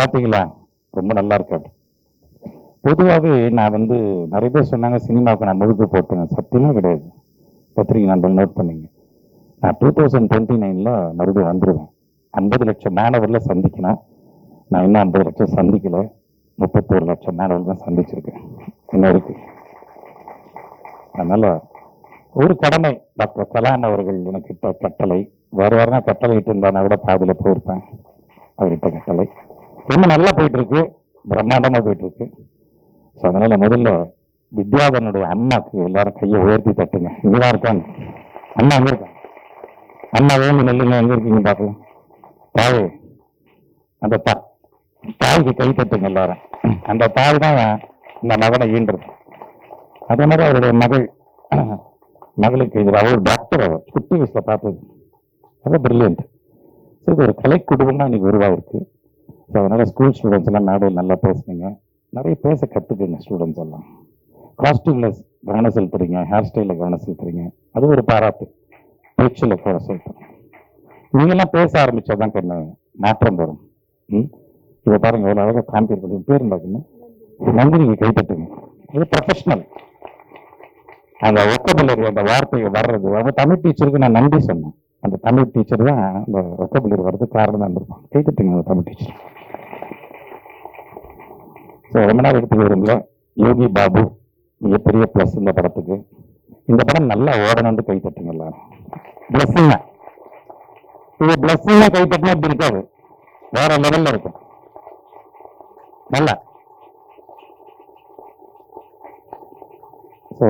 பார்த்தீங்களா ரொம்ப நல்லா இருக்காது. பொதுவாகவே நான் வந்து நிறைய பேர் சொன்னாங்க சினிமாவுக்கு நான் முழுக்க போட்டேன் சத்தியமா கிடையாது. பத்திரிகை நண்பர்கள் நோட் பண்ணிங்க. நான் டூ தௌசண்ட் டுவெண்ட்டி நைனில் மறுபடியும் வந்துடுவேன் ஐம்பது லட்சம் மேனவரில் சந்திக்கணும். நான் இன்னும் ஐம்பது லட்சம் சந்திக்கல. முப்பத்தோரு லட்சம் மாணவர்கள் தான் சந்திச்சிருக்கேன். இன்னும் இருக்கு? அதனால ஒரு கடமை. டாக்டர் கலான் அவர்கள் எனக்கு கட்டளை. வேறு வேறுனா கட்டளை இட்டு இருந்தானா கூட பாதியில போயிருப்பேன். அவர்கிட்ட கட்டளை. ரொம்ப நல்லா போயிட்டு இருக்கு பிரம்மாண்டமா போயிட்டு இருக்கு ஸோ அதனால முதல்ல வித்யாதனுடைய அம்மாக்கு எல்லாரும் கையை உயர்த்தி தட்டுங்க. இங்கதான் இருக்காங்க. அண்ணா அங்க இருக்காங்க. அண்ணா வேணும் நெல்லுங்க எங்க இருக்கீங்க பார்க்கலாம். தாயே அந்த தா தாய்க்கு கை தட்டுங்க எல்லாரும். அந்த தாய் தான் இந்த மகனை ஈன்றது. அதே மாதிரி அவருடைய மகள் மகளுக்கு இது அவர் டாக்டர் அவர் குட்டி வயசுல பார்த்தது. அது பிரில்லியன்ட் ஸோ இது ஒரு கலை குடும்பம் தான் இன்னைக்கு உருவாயிருக்கு. ஸோ அதனால் ஸ்கூல் ஸ்டூடெண்ட்ஸ் எல்லாம் மேடையில் நல்லா பேசுனீங்க. நிறைய பேச கற்றுக்குங்க ஸ்டூடெண்ட்ஸ் எல்லாம். காஸ்டியூம்ல கவனம் செலுத்துறீங்க ஹேர் ஸ்டைலில் கவனம் செலுத்துறீங்க. அது ஒரு பாராட்டு. பேச்சில் கவனம் செலுத்துறோம் இவங்கெல்லாம் பேச ஆரம்பிச்சாதான் கண்ணு மாற்றம் வரும். ம்? இதை பாருங்க எவ்வளோ அழகாக காம்பேர் பண்ணி பேர் இருந்தாக்குன்னு நன்றி நீங்கள் கைத்தட்டுங்க இது ப்ரொஃபஷ்னல் அந்த ஒக்கபுலரி அந்த வார்த்தை வர்றது. அவங்க தமிழ் டீச்சருக்கு நான் நன்றி சொன்னேன். அந்த தமிழ் டீச்சர் தான் அந்த ஒக்கபுலரி வர்றதுக்கு காரணம் இருந்திருப்பான் கைப்பற்றுங்க அந்த தமிழ் டீச்சர் ஸோ ரொம்ப நாள் எடுத்துக்க விரும்பல யோகி பாபு மிகப்பெரிய ப்ளஸ் இந்த படத்துக்கு. இந்த படம் நல்லா ஓடணும்னு கைத்தட்டுங்க எல்லாரும். பிளஸ்ஸிங்க இது பிளஸ்ஸிங்க தட்டினா இப்படி இருக்காது. வேற லெவல்ல இருக்கும். நல்லா. ஸோ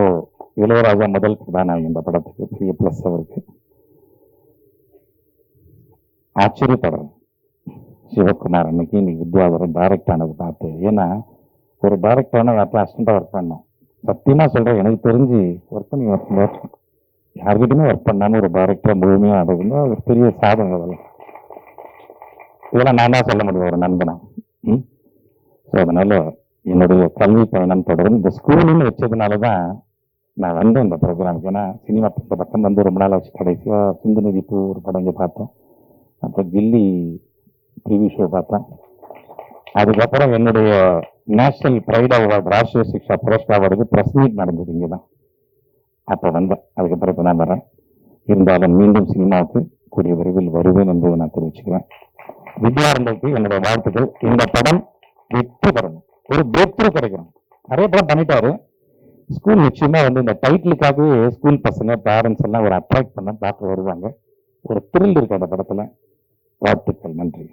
இளையராஜா முதல் கதாநாயகி இந்த படத்துக்கு பெரிய ப்ளஸ் அவருக்கு. ஆச்சரியப்படுறேன். சிவகுமார் அன்னைக்கு இன்னைக்கு வித்யாதரன் டைரக்ட் ஆனது பார்த்து ஏன்னா ஒரு டைரக்ட் ஆன அப்போ அசிஸ்டண்டாக ஒர்க் பண்ணோம். சத்தியமாக சொல்கிறேன் எனக்கு தெரிஞ்சு ஒர்க் பண்ணி ஒர்க் யார்கிட்டயுமே ஒர்க் பண்ணாமல் ஒரு டைரக்டர் முழுமையாக ஆனதுன்னா ஒரு பெரிய சாதனை அதெல்லாம் இதெல்லாம் நான் தான் சொல்ல முடியும் ஒரு நண்பனா. ம்? ஸோ அதனால் என்னுடைய கல்வி பயணம் தொடரும். இந்த ஸ்கூலுன்னு வச்சதுனால தான் நான் வந்தேன் இந்த ப்ரோக்ராமுக்கு ஏன்னா சினிமா இந்த பக்கம் வந்து ரொம்ப நாள் ஆச்சு. கடைசியாக சிந்து நதி பூ ஒரு படம் இங்கே பார்த்தோம். அப்புறம் கில்லி டிவி ஷோ பார்த்தேன். அதுக்கப்புறம் என்னுடைய national pride award Rashtriya Shiksha Puraskar அவார்டுக்கு press meet நடந்தது இங்கே தான் அப்போ வந்தேன். அதுக்கப்புறம் இப்போ நான் வரேன். இருந்தாலும் மீண்டும் சினிமாவுக்கு கூடிய விரைவில் வருவேன் என்பதை நான் தெரிவிச்சுக்கிறேன். வித்யாரண்யக்கு என்னுடைய வாழ்த்துக்கள். இந்த படம் வெற்றி பெறணும் ஒரு பிரேக் கிடைக்கணும் நிறைய படம் பண்ணிட்டாரு. ஸ்கூல் நிச்சயமாக வந்து இந்த டைட்டிலுக்காகவே ஸ்கூல் பசங்க பேரண்ட்ஸ் எல்லாம் ஒரு அட்ராக்ட் பண்ண பார்க்க வருவாங்க. ஒரு த்ரில் இருக்கு அந்த படத்தில். வாழ்த்துக்கள். நன்றி.